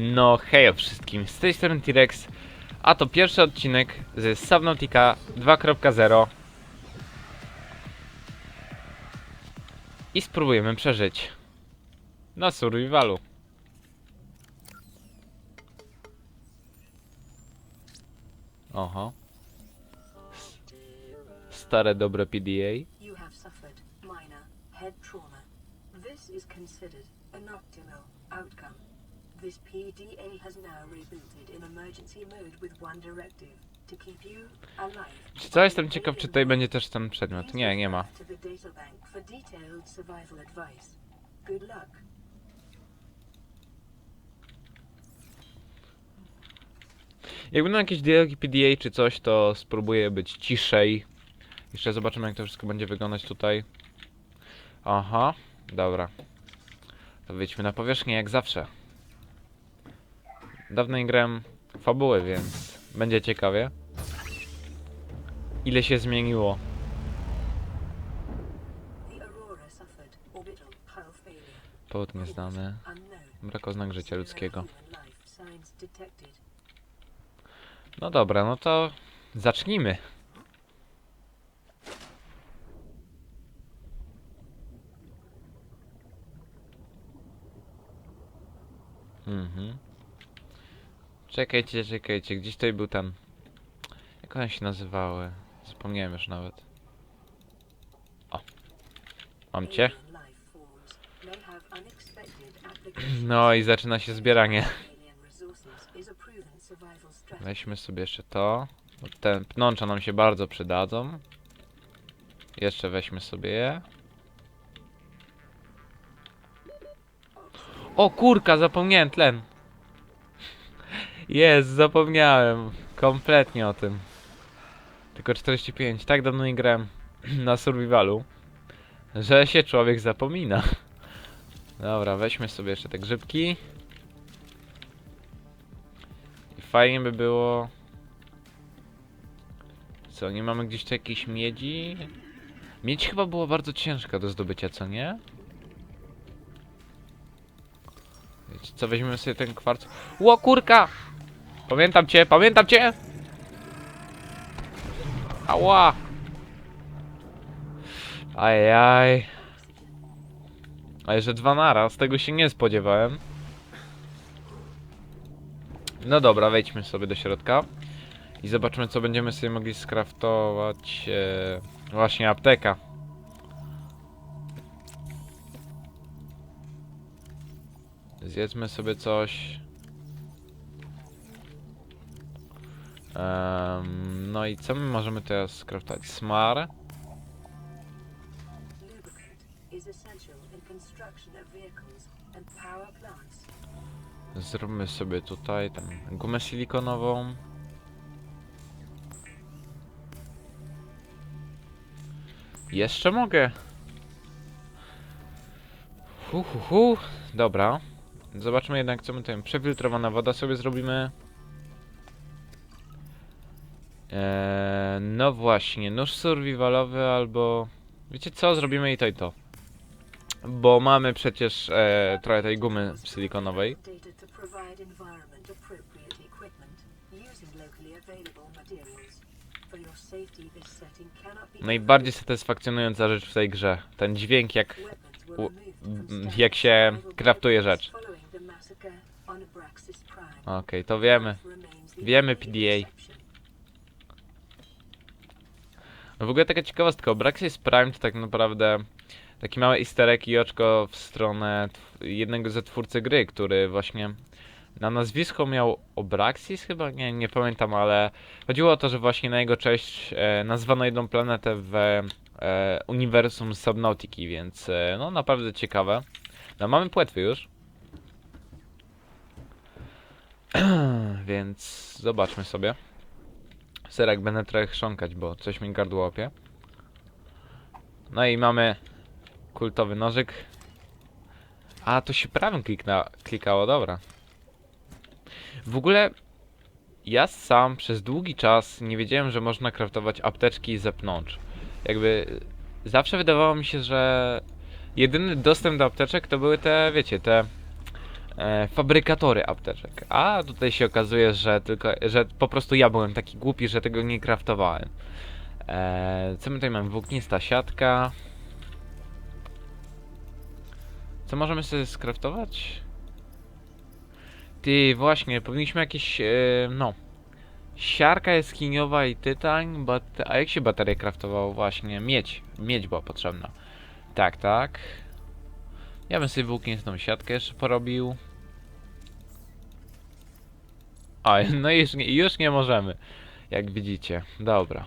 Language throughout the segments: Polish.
No hej wszystkim, z tej strony T-Rex, a to pierwszy odcinek z Subnautica 2.0 i spróbujemy przeżyć na survivalu. Oho. Stare dobre PDA. You have suffered minor head trauma. This is considered an optimal outcome. This PDA has now rebooted in emergency mode with one directive to keep you alive. Czy co, jestem ciekaw, czy tutaj będzie też ten przedmiot. Nie, nie ma. To the databank for detailed survival advice. Good luck. Jak będą jakieś dialogi PDA czy coś, to spróbuję być ciszej. Jeszcze zobaczymy, jak to wszystko będzie wyglądać tutaj. Aha, dobra. To wyjdźmy na powierzchnię, jak zawsze. Dawno nie grałem fabuły, więc będzie ciekawie. Ile się zmieniło. Powód nieznany. Brak oznak życia ludzkiego. No dobra, no to zacznijmy. Mhm. Czekajcie, czekajcie, gdzieś tutaj był ten... Jak one się nazywały? Zapomniałem już nawet. O. Mam cię. No i zaczyna się zbieranie. Weźmy sobie jeszcze to. bo Te pnącza nam się bardzo przydadzą. Jeszcze weźmy sobie je. O kurka, zapomniałem tlen. Jest, zapomniałem. Kompletnie o tym. Tylko 45. Tak dawno nie grałem na survivalu, że się człowiek zapomina. Dobra, weźmy sobie jeszcze te grzybki. I fajnie by było... Co, nie mamy gdzieś tu jakiejś miedzi? Miedź chyba była bardzo ciężka do zdobycia, co nie? Wiecie co, weźmiemy sobie ten kwarc... Ło, kurka! Pamiętam cię, pamiętam cię! Ała! Ajaj. Ale że dwa naraz, tego się nie spodziewałem. No dobra, wejdźmy sobie do środka. I zobaczmy, co będziemy sobie mogli skraftować. E, właśnie apteka. Zjedzmy sobie coś. Em, no i co my możemy teraz skraftować? Smar. Zróbmy sobie tutaj tam gumę silikonową. Jeszcze mogę. Hu, hu, hu. Dobra. Zobaczmy jednak, co my tutaj. Przefiltrowana woda sobie zrobimy. Eee, no właśnie, nóż survivalowy albo... Wiecie co? Zrobimy i to i to. Bo mamy przecież e, trochę tej gumy silikonowej. Najbardziej satysfakcjonująca rzecz w tej grze. Ten dźwięk jak... U- jak się kraftuje rzecz. Okej, to wiemy. Wiemy, PDA. No w ogóle taka ciekawostka, Braxis Prime to tak naprawdę taki mały easter egg i oczko w stronę jednego ze twórcy gry, który właśnie na nazwisko miał Obraxis chyba? Nie, nie pamiętam, ale chodziło o to, że właśnie na jego cześć e, nazwano jedną planetę w e, uniwersum Subnautiki, więc e, no naprawdę ciekawe. No mamy płetwy już. więc zobaczmy sobie. Serek będę trochę chrząkać, bo coś mi gardło łapie. No i mamy kultowy nożyk. A, to się prawym klikna, klikało, dobra. W ogóle ja sam przez długi czas nie wiedziałem, że można kraftować apteczki ze pnącz. Jakby zawsze wydawało mi się, że jedyny dostęp do apteczek to były te, wiecie, te e, fabrykatory apteczek. A tutaj się okazuje, że tylko, że po prostu ja byłem taki głupi, że tego nie kraftowałem. E, co my tutaj mamy? Włóknista siatka. Co możemy sobie skraftować? Ty, właśnie, powinniśmy jakieś, e, no... Siarka jaskiniowa i tytan, bat a jak się baterię kraftowało? Właśnie, miedź. Miedź była potrzebna. Tak, tak. Ja bym sobie włóknistą siatkę jeszcze porobił. O, no i już nie, już nie możemy. Jak widzicie. Dobra.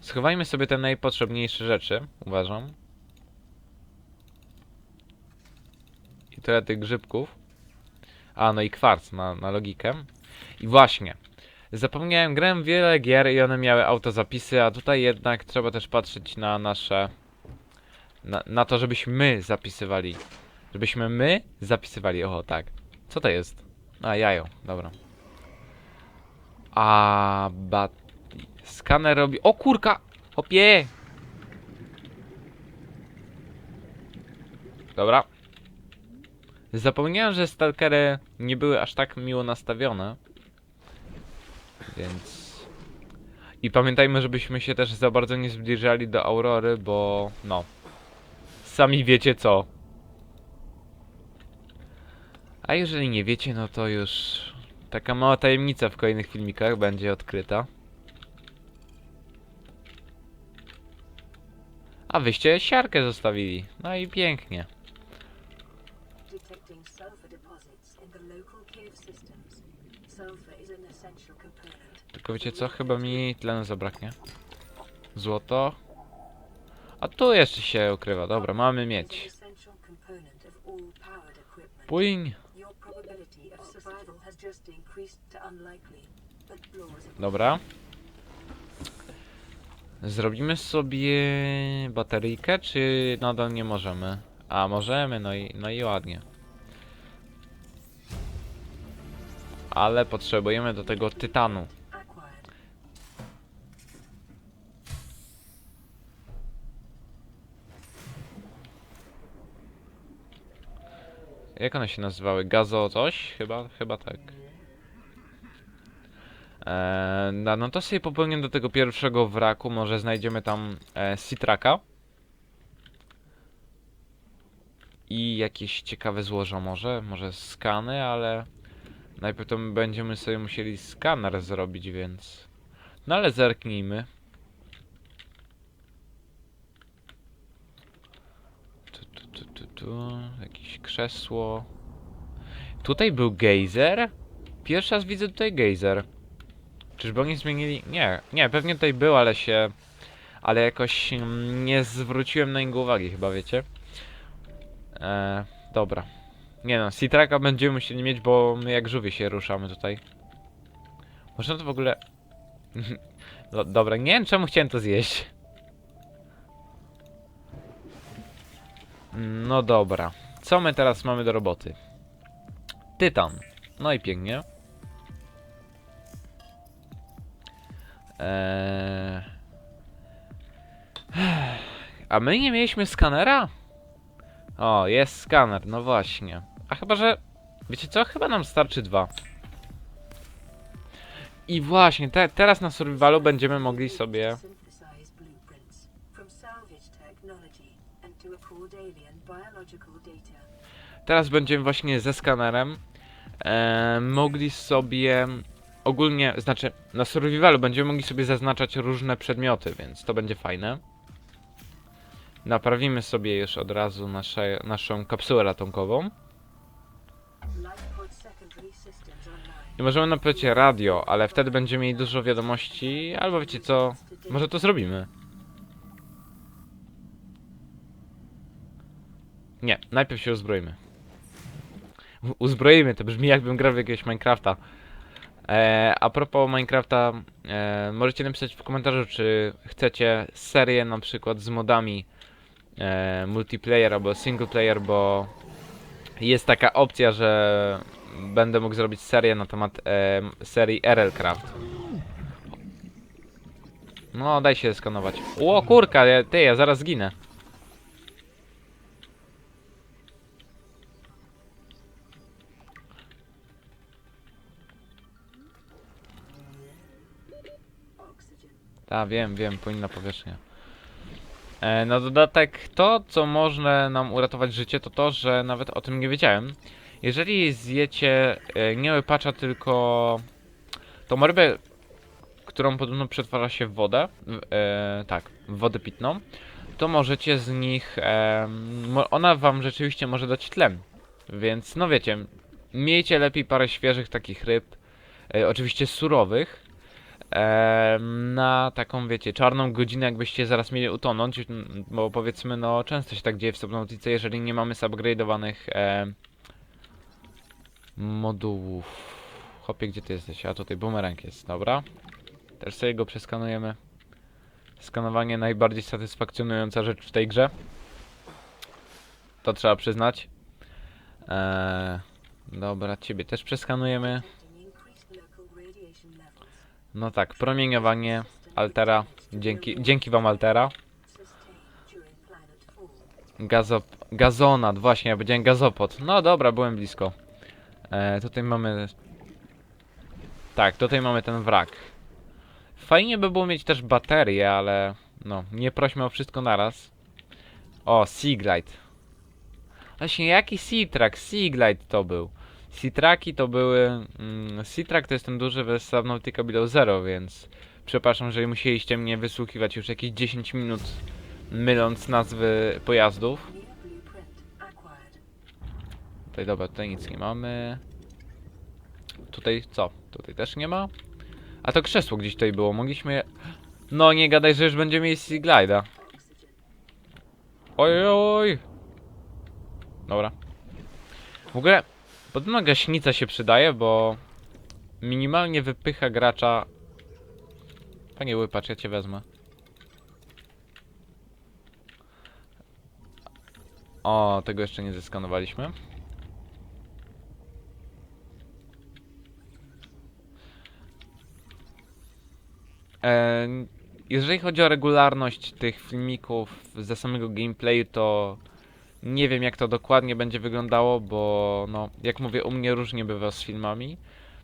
Schowajmy sobie te najpotrzebniejsze rzeczy, uważam. I trochę tych grzybków. A, no i kwarc na, na logikę. I właśnie. Zapomniałem, grałem wiele gier i one miały autozapisy, a tutaj jednak trzeba też patrzeć na nasze... Na, na to, żebyśmy my zapisywali. Żebyśmy my zapisywali, oho, tak. Co to jest? A, jajo, dobra. A, bat... Skaner robi... O kurka! Opie! Dobra. Zapomniałem, że stalkery nie były aż tak miło nastawione. Więc... I pamiętajmy, żebyśmy się też za bardzo nie zbliżali do Aurory, bo... no... Sami wiecie co. A jeżeli nie wiecie, no to już... Taka mała tajemnica w kolejnych filmikach będzie odkryta. A wyście siarkę zostawili. No i pięknie. Tylko wiecie co? Chyba mi tlenu zabraknie. Złoto. A tu jeszcze się ukrywa. Dobra, mamy mieć. essential Dobra. Zrobimy sobie bateryjkę, czy nadal nie możemy? A, możemy, no i, no i ładnie. Ale potrzebujemy do tego tytanu. Jak one się nazywały? Gazo coś? Chyba, chyba tak. Eee, no, no to sobie popełnię do tego pierwszego wraku, może znajdziemy tam e, Citraka. I jakieś ciekawe złoża może, może skany, ale najpierw to my będziemy sobie musieli skaner zrobić, więc... No ale zerknijmy. Tu, tu, tu, tu, tu. Jakieś krzesło. Tutaj był gejzer? Pierwszy raz widzę tutaj gejzer. Czyżby oni zmienili? Nie, nie, pewnie tutaj był, ale się... Ale jakoś mm, nie zwróciłem na niego uwagi chyba, wiecie? Eee, dobra. Nie no, Citraka będziemy musieli mieć, bo my jak żółwie się ruszamy tutaj. Można to w ogóle... no, dobra, nie wiem czemu chciałem to zjeść. No dobra. Co my teraz mamy do roboty? Tytan. No i pięknie. Eee... A my nie mieliśmy skanera? O, jest skaner, no właśnie. A chyba, że... Wiecie co? Chyba nam starczy dwa. I właśnie, te, teraz na survivalu będziemy mogli sobie... Teraz będziemy właśnie ze skanerem e, mogli sobie ogólnie, znaczy na survivalu będziemy mogli sobie zaznaczać różne przedmioty, więc to będzie fajne. Naprawimy sobie już od razu nasze, naszą kapsułę ratunkową. I możemy napisać radio, ale wtedy będziemy mieli dużo wiadomości, albo wiecie co, może to zrobimy. Nie, najpierw się uzbroimy. Uzbroimy, to brzmi jakbym grał w jakiegoś Minecrafta. E, a propos Minecrafta, e, możecie napisać w komentarzu, czy chcecie serię na przykład z modami e, multiplayer albo single player, bo jest taka opcja, że będę mógł zrobić serię na temat e, serii RLCraft. No, daj się skanować. O kurka, ty, ja zaraz zginę. A, wiem, wiem, płynna powierzchnia. E, na dodatek, to co może nam uratować życie, to to, że nawet o tym nie wiedziałem. Jeżeli zjecie e, nie łypacza, tylko tą rybę, którą podobno przetwarza się w wodę, w, e, tak, w wodę pitną, to możecie z nich, e, ona wam rzeczywiście może dać tlen. Więc, no wiecie, miejcie lepiej parę świeżych takich ryb, e, oczywiście surowych, na taką, wiecie, czarną godzinę, jakbyście zaraz mieli utonąć, bo powiedzmy, no, często się tak dzieje w Subnautice, jeżeli nie mamy zupgrade'owanych e, modułów. Chopie, gdzie ty jesteś? A tutaj bumerang jest, dobra. Też sobie go przeskanujemy. Skanowanie najbardziej satysfakcjonująca rzecz w tej grze. To trzeba przyznać. Eee, dobra, ciebie też przeskanujemy. No tak, promieniowanie, Altera. Dzięki, dzięki wam Altera. Gazop, gazonat, właśnie, ja powiedziałem gazopod. No dobra, byłem blisko. E, tutaj mamy... Tak, tutaj mamy ten wrak. Fajnie by było mieć też baterię, ale... No, nie prośmy o wszystko naraz. O, Seaglide. Właśnie, jaki Seatrack? Seaglide to był. Seatraki to były... Mm, Seatrack to jest ten duży w Subnautica Below Zero, więc... Przepraszam, że musieliście mnie wysłuchiwać już jakieś 10 minut myląc nazwy pojazdów. Tutaj dobra, tutaj nic nie mamy. Tutaj co? Tutaj też nie ma. A to krzesło gdzieś tutaj było, mogliśmy... je- No nie gadaj, że już będziemy mieli Sea. Oxygen. Oj, oj. Dobra. W ogóle, podobno gaśnica się przydaje, bo minimalnie wypycha gracza... Panie łypacz, ja cię wezmę. O, tego jeszcze nie zeskanowaliśmy. E, jeżeli chodzi o regularność tych filmików ze samego gameplayu, to nie wiem jak to dokładnie będzie wyglądało, bo no, jak mówię, u mnie różnie bywa z filmami.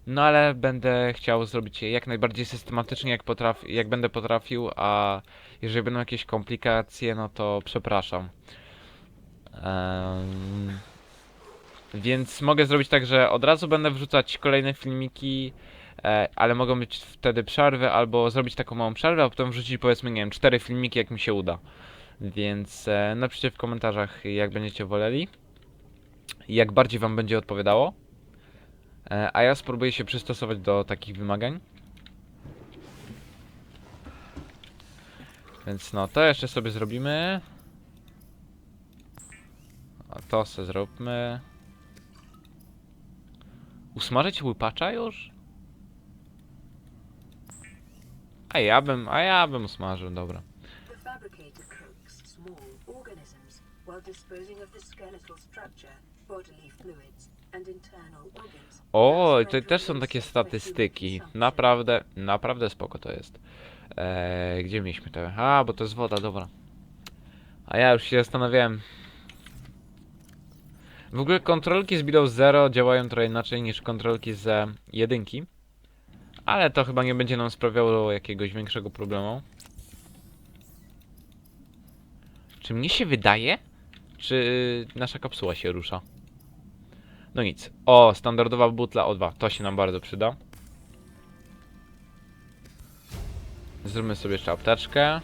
No ale będę chciał zrobić je jak najbardziej systematycznie, jak, potraf- jak będę potrafił, a jeżeli będą jakieś komplikacje, no to przepraszam. Em, więc mogę zrobić tak, że od razu będę wrzucać kolejne filmiki, e, ale mogą być wtedy przerwy, albo zrobić taką małą przerwę, a potem wrzucić powiedzmy, nie wiem, cztery filmiki, jak mi się uda. Więc e, napiszcie w komentarzach, jak będziecie woleli. Jak bardziej wam będzie odpowiadało. E, a ja spróbuję się przystosować do takich wymagań. Więc no, to jeszcze sobie zrobimy. A to se zróbmy. Usmażyć łypacza już? A ja bym, a ja bym usmażył, dobra. O, tutaj też są takie statystyki. Naprawdę, naprawdę spoko to jest. Eee, gdzie mieliśmy to? A, bo to jest woda, dobra. A ja już się zastanawiałem. W ogóle kontrolki z Below Zero działają trochę inaczej niż kontrolki z jedynki. Ale to chyba nie będzie nam sprawiało jakiegoś większego problemu. Czy mnie się wydaje? Czy nasza kapsuła się rusza? No nic. O, standardowa butla O2. To się nam bardzo przyda. Zróbmy sobie jeszcze apteczkę.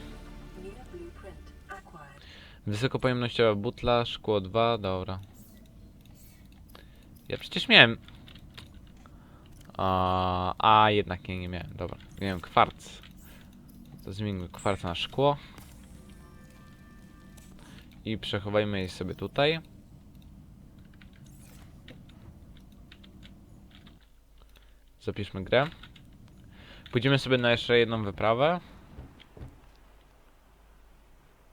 Wysokopojemnościowa butla, szkło 2, dobra. Ja przecież miałem... A, a jednak nie, nie miałem, dobra. Miałem kwarc. To zmieńmy kwarc na szkło. I przechowajmy je sobie tutaj. Zapiszmy grę. Pójdziemy sobie na jeszcze jedną wyprawę.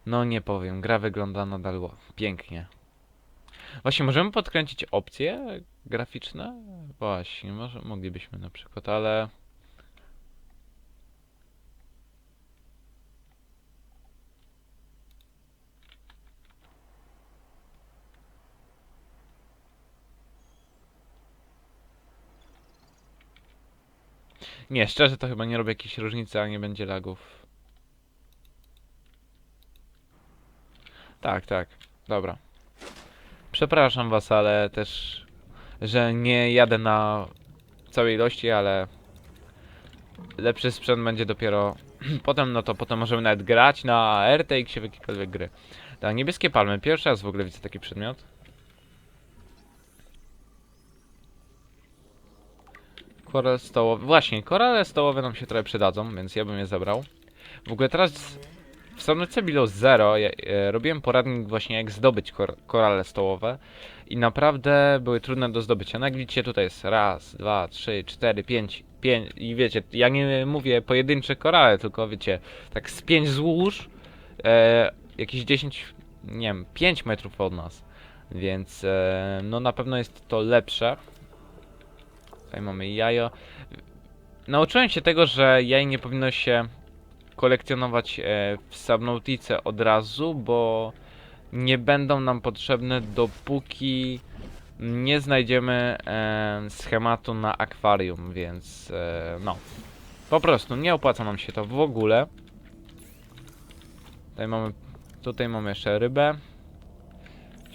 No nie powiem, gra wygląda nadal pięknie. Właśnie, możemy podkręcić opcje graficzne? Właśnie, może moglibyśmy na przykład, ale... Nie, szczerze to chyba nie robi jakiejś różnicy, a nie będzie lagów. Tak, tak. Dobra. Przepraszam was, ale też, że nie jadę na całej ilości, ale lepszy sprzęt będzie dopiero potem, no to potem możemy nawet grać na RTX-ie w jakiekolwiek gry. Tak, niebieskie palmy. Pierwszy raz w ogóle widzę taki przedmiot. Korale stołowe. Właśnie, korale stołowe nam się trochę przydadzą, więc ja bym je zabrał. W ogóle teraz w stronce Below Zero ja, e, robiłem poradnik właśnie jak zdobyć kor korale stołowe i naprawdę były trudne do zdobycia. No jak widzicie tutaj jest raz, dwa, trzy, cztery, pięć, pięć i wiecie, ja nie mówię pojedyncze korale, tylko wiecie, tak z pięć złóż, e, jakieś 10, nie wiem, 5 metrów od nas, więc e, no na pewno jest to lepsze. Tutaj mamy jajo. Nauczyłem się tego, że jaj nie powinno się kolekcjonować e, w Subnautice od razu, bo nie będą nam potrzebne dopóki nie znajdziemy e, schematu na akwarium, więc e, no. Po prostu nie opłaca nam się to w ogóle. Tutaj mamy, tutaj mamy jeszcze rybę.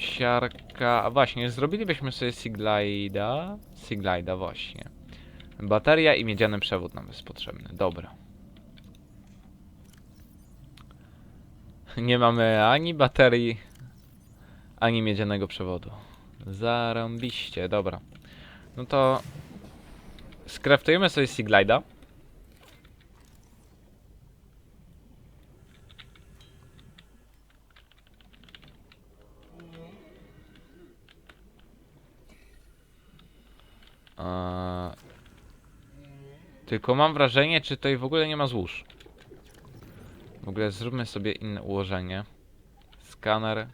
Siarka, właśnie, zrobilibyśmy sobie Siglida. Siglida, właśnie. Bateria i miedziany przewód nam jest potrzebny, dobra. Nie mamy ani baterii, ani miedzianego przewodu. Zarąbiście, dobra. No to skraftujemy sobie Siglida. Tylko mam wrażenie, czy tutaj w ogóle nie ma złóż. W ogóle zróbmy sobie inne ułożenie. Skaner.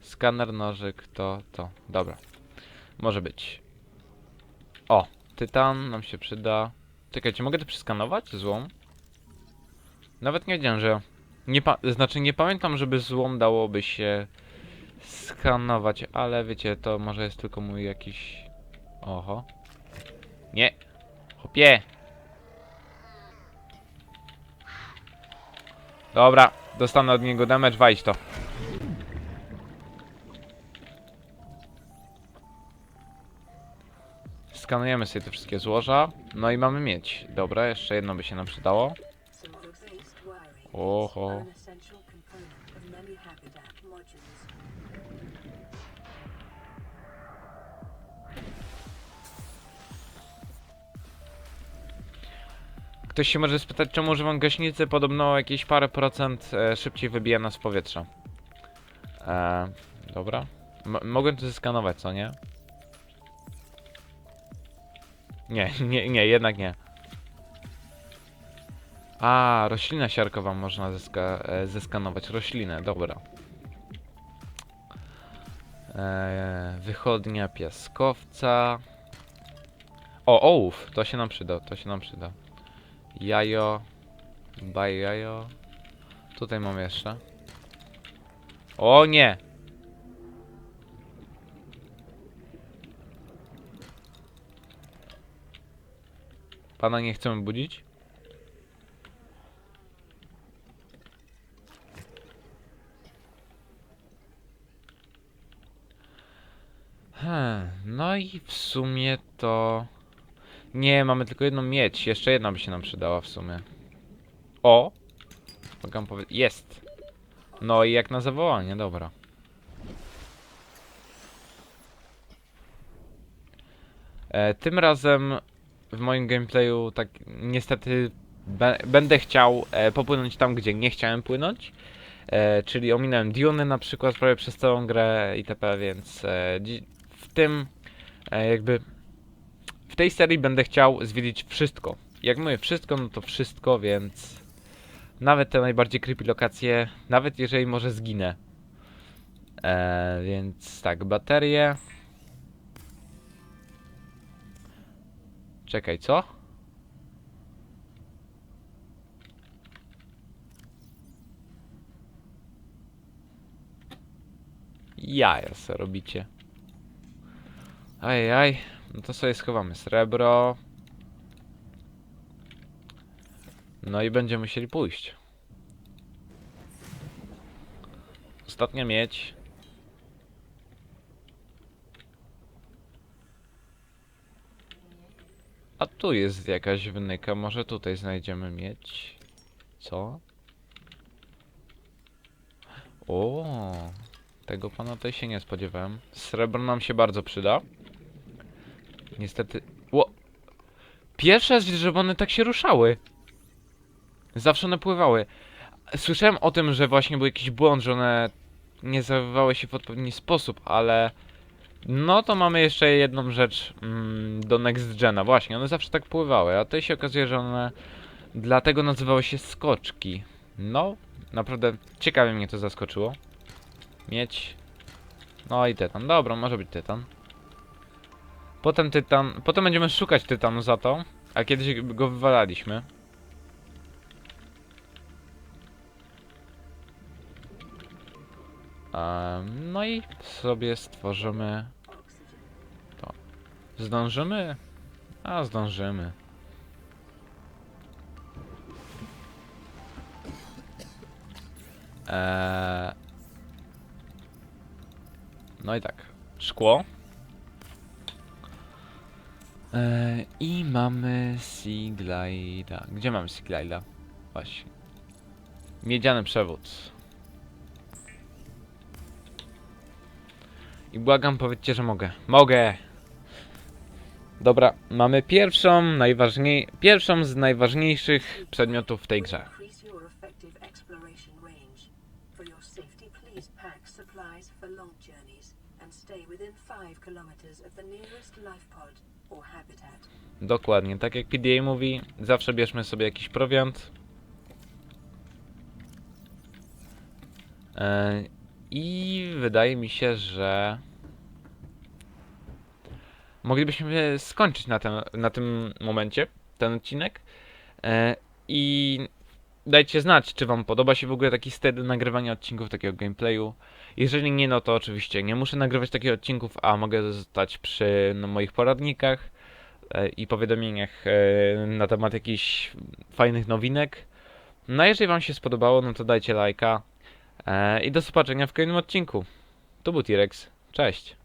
Skaner, nożyk, to, to. Dobra. Może być. O, tytan nam się przyda. Czekajcie, mogę to przeskanować? Złom? Nawet nie wiedziałem, że... Nie. Znaczy, nie pamiętam, żeby złom dałoby się skanować, ale wiecie, to może jest tylko mój jakiś... Oho. Nie. Hopie. Dobra, dostanę od niego damage, walić to. Skanujemy sobie te wszystkie złoża. No i mamy mieć. Dobra, jeszcze jedno by się nam przydało. Oho. Ktoś się może spytać, czemu używam gaśnicy? Podobno jakieś parę procent e, szybciej wybija nas z powietrza. E, dobra. M mogłem to zeskanować, co nie? Nie, nie, nie, jednak nie. A, roślina siarkowa można zeska e, zeskanować. Roślinę, dobra. E, wychodnia piaskowca. O, ołów, to się nam przyda, to się nam przyda. Jajo. Baj jajo. Tutaj mam jeszcze. O nie! Pana nie chcemy budzić? Hmm, no i w sumie to... Nie, mamy tylko jedną miedź. Jeszcze jedna by się nam przydała w sumie. O! Mogę powiedzieć. Jest! No i jak na zawołanie, dobra. E, tym razem w moim gameplayu tak niestety będę chciał e, popłynąć tam, gdzie nie chciałem płynąć. E, czyli ominąłem Duny na przykład prawie przez całą grę itp., więc e, w tym e, jakby w tej serii będę chciał zwiedzić wszystko. Jak mówię wszystko, no to wszystko, więc nawet te najbardziej creepy lokacje, nawet jeżeli może zginę. E, więc tak, baterie. Czekaj, co? Jaja se robicie. Ajaj, no to sobie schowamy srebro. No i będziemy musieli pójść. Ostatnia miedź. A tu jest jakaś wynyka, może tutaj znajdziemy miedź. Co? O, tego pana tutaj się nie spodziewałem. Srebro nam się bardzo przyda. Niestety. Ło! Pierwszy raz widzę, żeby one tak się ruszały. Zawsze one pływały. Słyszałem o tym, że właśnie był jakiś błąd, że one nie zachowywały się w odpowiedni sposób, ale. No to mamy jeszcze jedną rzecz mm, do Next Gena. Właśnie, one zawsze tak pływały, a tutaj się okazuje, że one dlatego nazywały się skoczki. No, naprawdę ciekawie mnie to zaskoczyło. Mieć. No i tytan. Dobra, może być tytan. Potem tytan. Potem będziemy szukać tytanu za to. A kiedyś go wywalaliśmy. No i sobie stworzymy. To. Zdążymy? A, zdążymy. Eee... No i tak. Szkło. Eee, I mamy Siglida. Gdzie mamy Siglida? Właśnie. Miedziany przewód. I błagam, powiedzcie, że mogę. Mogę! Dobra, mamy pierwszą, najważniej... pierwszą z najważniejszych przedmiotów w tej grze. Dokładnie, tak jak PDA mówi, zawsze bierzmy sobie jakiś prowiant. E, I wydaje mi się, że moglibyśmy skończyć na tym, na tym momencie ten odcinek. E, I dajcie znać, czy Wam podoba się w ogóle taki styl nagrywania odcinków, takiego gameplayu. Jeżeli nie, no to oczywiście nie muszę nagrywać takich odcinków, a mogę zostać przy no, moich poradnikach i powiadomieniach e, na temat jakichś fajnych nowinek. No a jeżeli wam się spodobało, no to dajcie lajka e, i do zobaczenia w kolejnym odcinku. Tu był T-Rex, cześć!